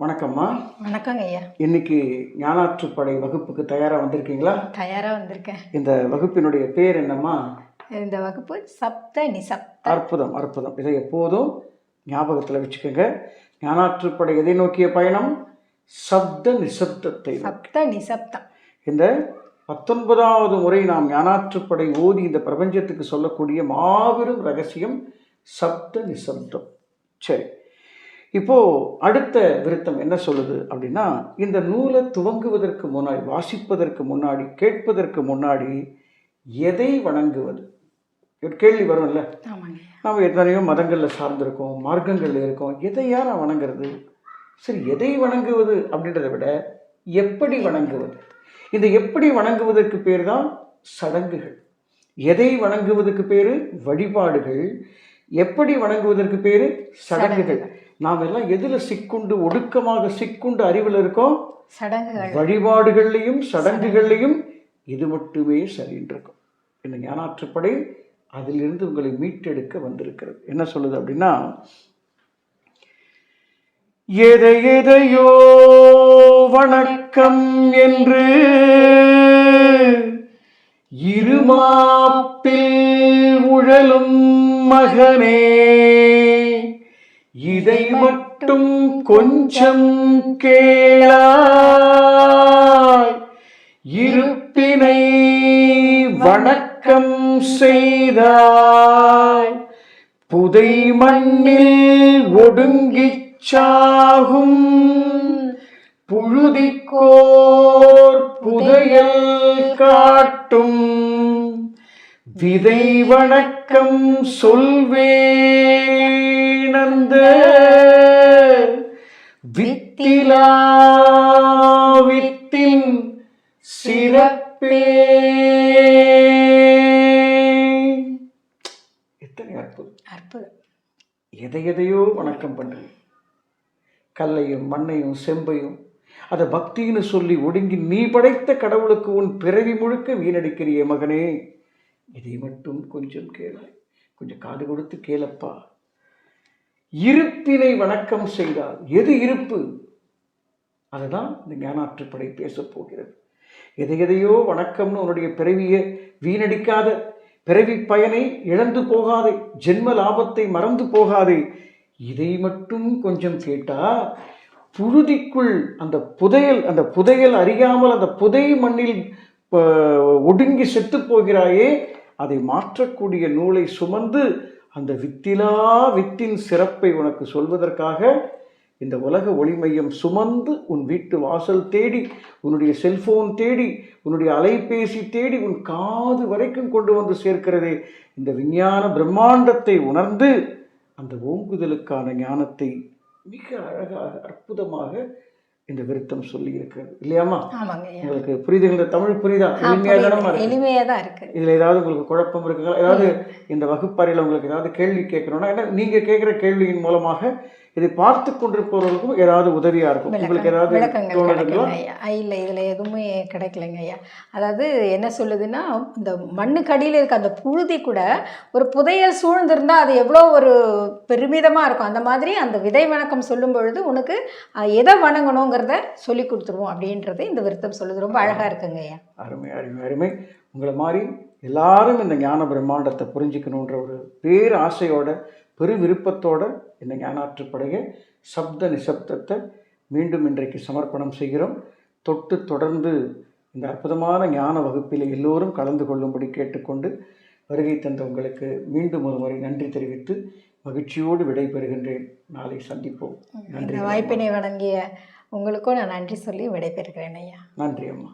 வணக்கம்மா. வணக்கங்க ஐயா. இன்னைக்கு ஞானாற்றுப்படை வகுப்புக்கு தயாராக வந்திருக்கீங்களா? தயாராக வந்திருக்கேன். இந்த வகுப்பினுடைய பேர் என்னம்மா? இந்த வகுப்பு சப்த நிசப்த. அற்புதம் அற்புதம். இதை எப்போதும் ஞாபகத்தில் வச்சுக்கோங்க. ஞானாற்றுப்படை எதை நோக்கிய பயணம்? சப்த நிசப்தத்தை. சப்த நிசப்தம். இந்த பத்தொன்பதாவது முறை நாம் ஞானாற்றுப்படை ஓதி இந்த பிரபஞ்சத்துக்கு சொல்லக்கூடிய மாபெரும் ரகசியம் சப்த நிசப்தம். சரி. இப்போ அடுத்த விருத்தம் என்ன சொல்லுது அப்படின்னா இந்த நூலை துவங்குவதற்கு முன்னாடி வாசிப்பதற்கு முன்னாடி கேட்பதற்கு முன்னாடி எதை வணங்குவது? ஒரு கேள்வி வரும்ல. ஆமாங்க. ஐயா நாம் எத்தனையோ மதங்களில் சார்ந்திருக்கோம் மார்க்கங்களில் இருக்கோம். எதையா நான் வணங்குறது? சரி எதை வணங்குவது அப்படின்றத விட எப்படி வணங்குவது? இந்த எப்படி வணங்குவதற்கு பேர் தான் சடங்குகள். எதை வணங்குவதற்கு பேர்? வழிபாடுகள். எப்படி வணங்குவதற்கு பேர்? சடங்குகள். நாம் எல்லாம் எதில் சிக்குண்டு ஒடுக்கமாக சிக்குண்டு அறிவில் இருக்கோம்? சடங்குகள். வழிபாடுகள்லையும் சடங்குகள்லையும் இது மட்டுமே சரின்னு இருக்கும் இந்த ஞானாற்றுப்படை அதிலிருந்து உங்களை மீட்டெடுக்க வந்திருக்கிறது. என்ன சொல்லுது அப்படின்னா எதை எதையோ வணக்கம் என்று இருமாப்பில் உழலும் மகனே இதை மட்டும் கொஞ்சம் கேளாய். இருப்பினை வணக்கம் செய்தாய். புதை மண்ணில் ஒடுங்கிச் சாகும். புழுதிக்கோர் புதையல் காட்டும். விதை வணக்கம் சொல்வேனந்த வித்திலா வித்தின் சிறப்பே எத்தனை அற்புதம். அற்புதம். எதை எதையோ வணக்கம் பண்ணுறீங்க கல்லையும் மண்ணையும் செம்பையும் அதை பக்தின்னு சொல்லி ஒடுங்கி நீ படைத்த கடவுளுக்கு உன் பிறவி முழுக்க வீணடிக்கிறிய மகனே. இதை மட்டும் கொஞ்சம் கேளாய் கொஞ்சம் காது கொடுத்து கேளப்பா. இருப்பினை வணக்கம் செய்தால் எது இருப்பு? அதுதான் இந்த ஞானாற்றுப்படை பேசப் போகிறது. எதை எதையோ வணக்கம்னு உன்னுடைய பிறவியை வீணடிக்காத பிறவி பயனை இழந்து போகாதே ஜென்ம லாபத்தை மறந்து போகாதே. இதை மட்டும் கொஞ்சம் கேட்டா புழுதிக்குள் அந்த புதையல் அந்த புதையல் அறியாமல் அந்த புதை மண்ணில் ஒடுங்கி செத்து போகிறாயே அதை மாற்றக்கூடிய நூலை சுமந்து அந்த வித்திலா வித்தின் சிறப்பை உனக்கு சொல்வதற்காக இந்த உலக ஒளிமையம் சுமந்து உன் வீட்டு வாசல் தேடி உன்னுடைய செல்போன் தேடி உன்னுடைய அலைபேசி தேடி உன் காது வரைக்கும் கொண்டு வந்து சேர்க்கிறதே. இந்த விஞ்ஞான பிரம்மாண்டத்தை உணர்ந்து அந்த ஓங்குதலுக்கான ஞானத்தை மிக அழகாக அற்புதமாக இந்த விருத்தம் சொல்லி இருக்கிறது ஐயா. உங்களுக்கு புரியுதுங்களா இந்த தமிழ் புரியுதா? எளிமையாக புரியுது. தானம்மா இருக்கு. எளிமையா தான் இருக்கு. இதில் ஏதாவது உங்களுக்கு குழப்பம் இருக்குங்களா ஏதாவது இந்த வகுப்பறையில் உங்களுக்கு ஏதாவது கேள்வி கேட்கணும்னா ஏன்னா நீங்கள் கேட்குற கேள்வியின் மூலமாக இதை பார்த்து கொண்டிருப்பவர்களுக்கும் ஏதாவது உதவியாக இருக்கும்? உங்களுக்கு ஏதாவது இல்லை இதில் எதுவுமே கிடைக்கலங்க ஐயா. அதாவது என்ன சொல்லுதுன்னா இந்த மண்ணுக்கடியில் இருக்க அந்த புழுதி கூட ஒரு புதையல் சூழ்ந்திருந்தா அது எவ்வளோ ஒரு பெருமிதமாக இருக்கும். அந்த மாதிரி அந்த விதை வணக்கம் சொல்லும் பொழுது உனக்கு எதை வணங்கணுங்கிறத சொல்லி கொடுத்துருவோம் அப்படின்றது இந்த விருத்தம் சொல்லுது. ரொம்ப அழகாக இருக்குங்க ஐயா. அருமை அருமை அருமை. உங்களை மாதிரி எல்லாரும் இந்த ஞான பிரம்மாண்டத்தை புரிஞ்சுக்கணுன்ற ஒரு பேர் ஆசையோட பெரு விருப்பத்தோட இந்த ஞானாற்றுப்படையை சப்த நிசப்தத்தை மீண்டும் இன்றைக்கு சமர்ப்பணம் செய்கிறோம். தொட்டு தொடர்ந்து இந்த அற்புதமான ஞான வகுப்பில் எல்லோரும் கலந்து கொள்ளும்படி கேட்டுக்கொண்டு வருகை தந்த உங்களுக்கு மீண்டும் ஒரு முறை நன்றி தெரிவித்து மகிழ்ச்சியோடு விடைபெறுகின்றேன். நாளை சந்திப்போம். நன்றி வாய்ப்பினை வழங்கிய உங்களுக்கும் நான் நன்றி சொல்லி விடைபெறுகிறேன் ஐயா. நன்றி அம்மா.